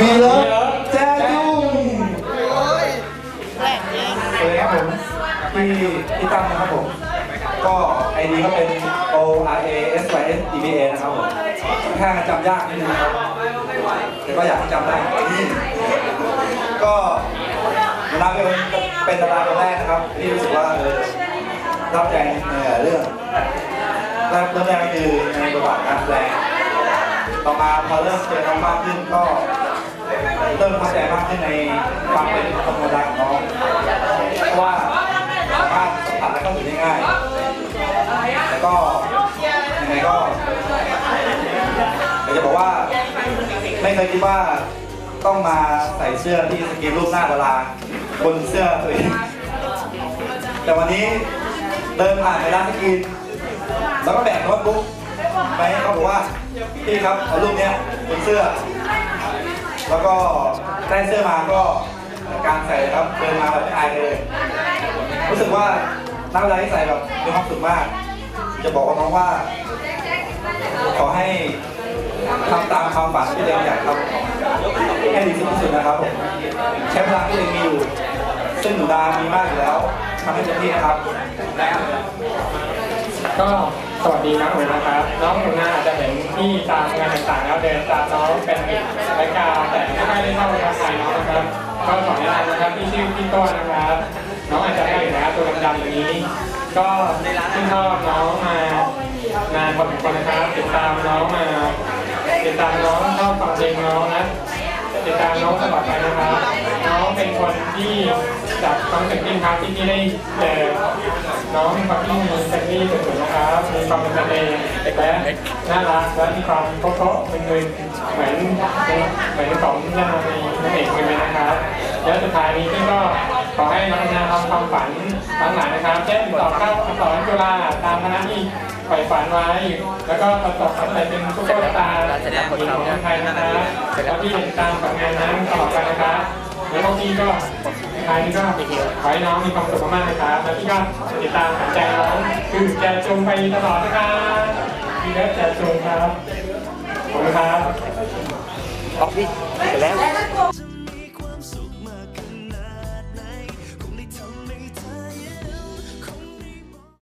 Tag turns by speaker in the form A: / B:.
A: มีเลิฟแจ้ดุ้งสวัสดีครับผมพี่พี่ตั้มนะครับผม ก็ไอดีก็เป็น O R A S Y S E B A นะครับผมค่อนข้างจำยากนิดนึงครับแต่ก็อยากให้จำได้ ก็นับเป็นเป็นดารางคนแรกนะครับที่รู้สึกว่าเออรับใจในเรื่องแรกเแรกคือในบทบาทการแสดงต่อมาพอเริ่มเจอน้องมากขึ้นก็ เริ่มเข้าใจมากขึ้นในความเป็นธรรมดาของน้องเพราะว่าสามารถสัมผัสและเข้าถึงได้ง่ายแล้วก็ยังไงก็อยากจะบอกว่าไม่เคยคิดว่าต้องมาใส่เสื้อที่สกรีนรูปหน้าดาราบนเสื้อตัวเองแต่วันนี้เดินผ่านในร้านสกรีนแล้วก็แบกโน้ตบุ๊กไปให้เขาบอกว่าพี่ครับเอารูปเนี้ยบนเสื้อ แล้วก็ได้เสื้อมาก็การใส่ครับเดินมาแบบไม่อายเลย รู้สึกว่านักเวลาที่ใส่แบบมีความสุขมาก จะบอกกับน้องว่า ขอให้ทำตามความฝันที่ตัวเองอยากทำให้ดีที่สุดนะครับผมใช้พลังที่ตัวเองมีอยู่ ซึ่งหนูดามีมากอยู่แล้วทำให้เต็มที่นะครับ
B: ก็สวัสดีน้องหนูนะครับ น้องหนูนาอาจจะเห็นที่ตามงานต่างๆ แล้วเดินตามน้องเป็นรายก ไม่ค่อยได้เข้าไปทักทายน้องนะครับก็ขอแนะนำนะครับที่ชื่อพี่ต้นนะครับ น้องอาจจะได้อยู่แล้วตัวดำๆอย่างนี้ ก็ชื่นชอบน้องมานานพอสมควรนะครับติดตามน้องมาติดตามน้องชอบฟังเพลงน้องนะติดตามน้องตลอดไปนะครับ น้องเป็นคนที่ จากคอนเสิร์ตติ้งครับที่พี่ได้เจอน้องมีความที่มีเซนนี่สุดๆนะครับมีความเป็นกันเองและน่ารักและมีความโค้ๆมึนๆเหมือนเหมือนของยานาในนั่นเองเลยนะครับแล้วสุดท้ายนี้พี่ก็ขอให้น้องนาทำความฝันทั้งหลายนะครับเช่นสอบเข้าอักษรจุฬาตามคณะที่ใฝ่ฝันไว้ แล้วก็ประสบความสำเร็จเป็นซุปเปอร์สตาร์หญิงของเมืองไทยนะครับแล้วที่ติดตามผลงานนั้นตลอดไปนะครับแล้วพวกพี่ก็ ท้ายนี้ก็ขอให้น้องมีความสุขมากๆนะครับ แล้วพี่ก็ติดตามหันใจน้องคือแจจูงไปตลอดนะครับพี่เลิฟแจจูงครับขอบคุณครับ